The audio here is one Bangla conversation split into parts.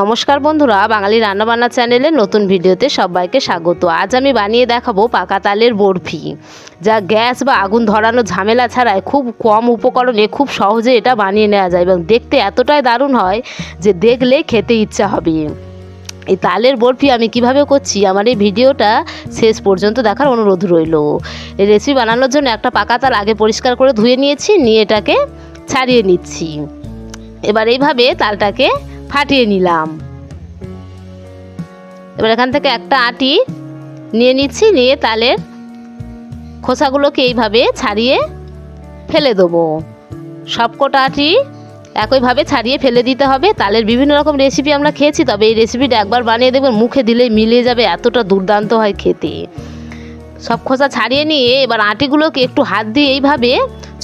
নমস্কার বন্ধুরা, বাঙালি রান্নাবান্না চ্যানেলে নতুন ভিডিওতে সবাইকে স্বাগত। আজ আমি বানিয়ে দেখাবো পাকা তালের বরফি। যা গ্যাস বা আগুন ধরানো ঝামেলা ছাড়াই খুব কম উপকরণে খুব সহজে এটা বানিয়ে নেওয়া যায় এবং দেখতে এতটাই দারুণ হয় যে দেখলে খেতে ইচ্ছা হবে। এই তালের বরফি আমি কীভাবে করছি, আমার এই ভিডিওটা শেষ পর্যন্ত দেখার অনুরোধ রইল। এই রেসিপি বানানোর জন্য একটা পাকা তাল আগে পরিষ্কার করে ধুয়ে নিয়েছি, নিয়ে এটাকে ছাড়িয়ে নিচ্ছি। এবার এইভাবে তালটাকে ফাটিয়ে নিলাম। এবার এখান থেকে একটা আটি নিয়ে নিচ্ছি, নিয়ে তালের খোসাগুলোকে এইভাবে ছাড়িয়ে ফেলে দেবো। সবকটা আটি একইভাবে ছাড়িয়ে ফেলে দিতে হবে। তালের বিভিন্ন রকম রেসিপি আমরা খেয়েছি, তবে এই রেসিপিটা একবার বানিয়ে দেবেন মুখে দিলেই মিলিয়ে যাবে, এতটা দুর্দান্ত হয় খেতে। সব খোসা ছাড়িয়ে নিয়ে এবার আটিগুলোকে একটু হাত দিয়ে এইভাবে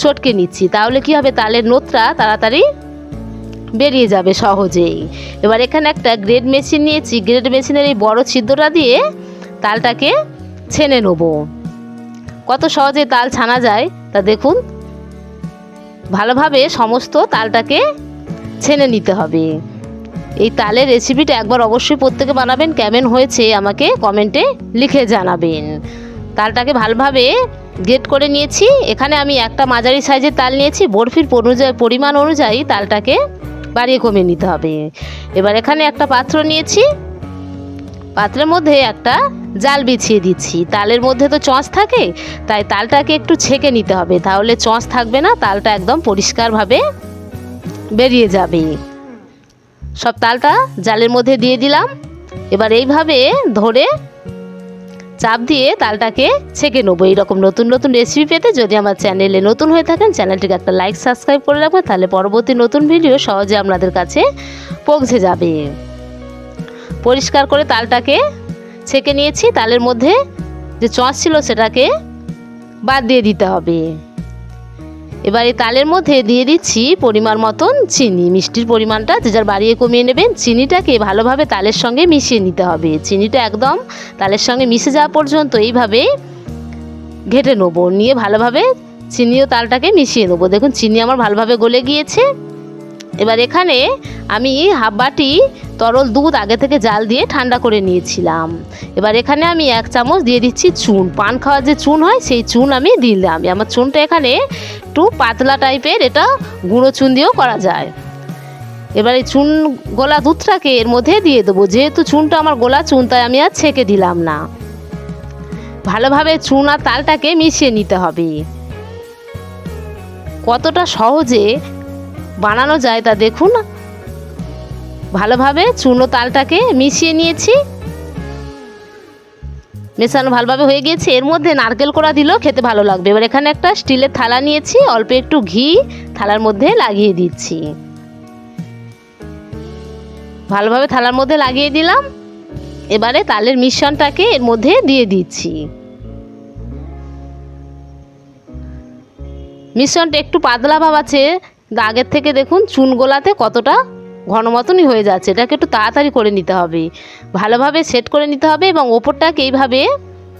চটকে নিচ্ছি। তাহলে কি হবে? তালের নোতটা তাড়াতাড়ি বেরিয়ে যাবে সহজেই। এবার এখানে একটা গ্রেড মেশিন নিয়েছি। গ্রেড মেশিনের এই বড় ছিদ্রটা দিয়ে তালটাকে ছেনে নেব। কত সহজে তাল ছানা যায় তা দেখুন। ভালোভাবে সমস্ত তালটাকে ছেনে নিতে হবে। এই তালের রেসিপিটা একবার অবশ্যই প্রত্যেকে বানাবেন। কেমন হয়েছে আমাকে কমেন্টে লিখে জানাবেন। তালটাকে ভালোভাবে গ্রেট করে নিয়েছি। এখানে আমি একটা মাঝারি সাইজের তাল নিয়েছি। বরফির পরিমাণ অনুযায়ী তালটাকে বাড়িয়ে কমিয়ে নিতে হবে। এবার এখানে একটা পাত্র নিয়েছি। পাত্রের মধ্যে একটা জাল বিছিয়ে দিচ্ছি। তালের মধ্যে তো চঁচ থাকে, তাই তালটাকে একটু ছেঁকে নিতে হবে। তাহলে চঁচ থাকবে না, তালটা একদম পরিষ্কারভাবে বেরিয়ে যাবে। সব তালটা জালের মধ্যে দিয়ে দিলাম। এবার এইভাবে ধরে চাপ দিয়ে তালটাকে ছেঁকে নেব। এইরকম নতুন নতুন রেসিপি পেতে যদি আমার চ্যানেলে নতুন হয়ে থাকেন, চ্যানেলটিকে একটা লাইক সাবস্ক্রাইব করে রাখবেন, তাহলে পরবর্তী নতুন ভিডিও সহজে আপনাদের কাছে পৌঁছে যাবে। পরিষ্কার করে তালটাকে ছেঁকে নিয়েছি। তালের মধ্যে যে চঁচ ছিল সেটাকে বাদ দিয়ে দিতে হবে। এবার এই তালের মধ্যে দিয়ে দিচ্ছি পরিমাণ মতন চিনি। মিষ্টির পরিমাণটা যে যার বাড়িয়ে কমিয়ে নেবেন, চিনিটাকে ভালোভাবে তালের সঙ্গে মিশিয়ে নিতে হবে। চিনিটা একদম তালের সঙ্গে মিশে যাওয়া পর্যন্ত এইভাবে ঘেটে নেব। নিয়ে ভালোভাবে চিনি ও তালটাকে মিশিয়ে নেব। দেখুন, চিনি আমার ভালোভাবে গলে গিয়েছে। এবার এখানে আমি হাফ বাটি তরল দুধ আগে থেকে জাল দিয়ে ঠান্ডা করে নিয়েছিলাম। এবার এখানে আমি এক চামচ দিয়ে দিচ্ছি চুন। পান খাওয়ার যে চুন হয়, সেই চুন আমি দিলাম। আমার চুনটা এখানে একটু পাতলা টাইপের এটা গুঁড়ো চুন দিয়েও করা যায়। এবার এই চুন গোলা দুধটাকে এর মধ্যে দিয়ে দেবো। যেহেতু চুনটা আমার গোলা চুন, তাই আমি আর ছেঁকে দিলাম না। ভালোভাবে চুন আর তালটাকে মিশিয়ে নিতে হবে। কতটা সহজে বানানো যায় তা দেখুন। ভালোভাবে চুনো তালটাকে মিশিয়ে নিয়েছি। মেশানো ভালোভাবে হয়ে গিয়েছে। এর মধ্যে নারকেল কোড়া দিলেও খেতে ভালো লাগবে। এবার এখানে একটা স্টিলের থালা নিয়েছি। অল্প একটু ঘি থালার মধ্যে লাগিয়ে দিচ্ছি। ভালোভাবে থালার মধ্যে লাগিয়ে দিলাম। এবারে তালের মিশ্রণটাকে এর মধ্যে দিয়ে দিচ্ছি। মিশ্রণটা একটু পাতলা ভাব আছে। আগের থেকে দেখুন, চুন গোলাতে কতটা ঘন মতনই হয়ে যাচ্ছে। এটাকে একটু তাড়াতাড়ি করে নিতে হবে। ভালোভাবে সেট করে নিতে হবে এবং ওপরটাকে এইভাবে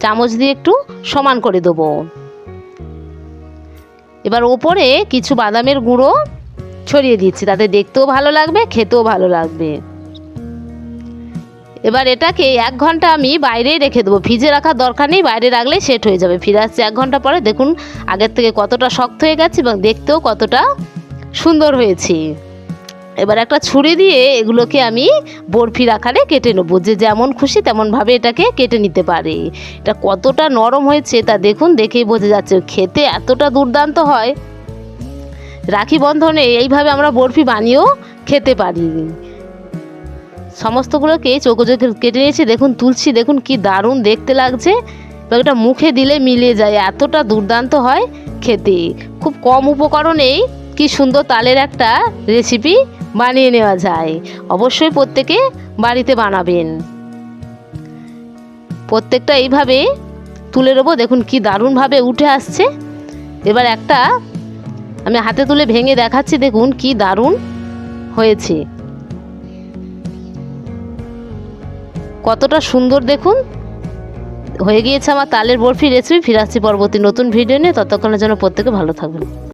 চামচ দিয়ে একটু সমান করে দেবো। এবার ওপরে কিছু বাদামের গুঁড়ো ছড়িয়ে দিচ্ছি। তাতে দেখতেও ভালো লাগবে, খেতেও ভালো লাগবে। এবার এটাকে এক ঘণ্টা আমি বাইরেই রেখে দেবো। ফ্রিজে রাখার দরকার নেই, বাইরে রাখলে সেট হয়ে যাবে। ফিরে আসছে এক ঘণ্টা পরে। দেখুন, আগের থেকে কতটা শক্ত হয়ে গেছে এবং দেখতেও কতটা সুন্দর হয়েছে। এবার একটা ছুরি দিয়ে এগুলোকে আমি বরফির আকারে কেটে নেব। যে যেমন খুশি তেমনভাবে এটাকে কেটে নিতে পারে। এটা কতটা নরম হয়েছে তা দেখুন, দেখেই বোঝা যাচ্ছে খেতে এতটা দুর্দান্ত হয়। রাখি বন্ধনে এইভাবে আমরা বরফি বানিয়েও খেতে পারি। সমস্তগুলোকে চোখো চোখে কেটে নিয়েছি। দেখুন তুলছি দেখুন কি দারুণ দেখতে লাগছে। এবার এটা মুখে দিলে মিলিয়ে যায়, এতটা দুর্দান্ত হয় খেতে। খুব কম উপকরণেই কি সুন্দর তালের একটা রেসিপি বানিয়ে নেওয়া যায়। অবশ্যই প্রত্যেকে বাড়িতে বানাবেন। প্রত্যেকটা এইভাবে তুলে নেব। দেখুন কি দারুণভাবে উঠে আসছে। এবার একটা আমি হাতে তুলে ভেঙে দেখাচ্ছি। দেখুন কি দারুণ হয়েছে। কতটা সুন্দর দেখুন। হয়ে গিয়েছে আমার তালের বরফি রেসিপি। ফিরে আসছি পরবর্তী নতুন ভিডিও নিয়ে। ততক্ষণের জন্য প্রত্যেকে ভালো থাকবেন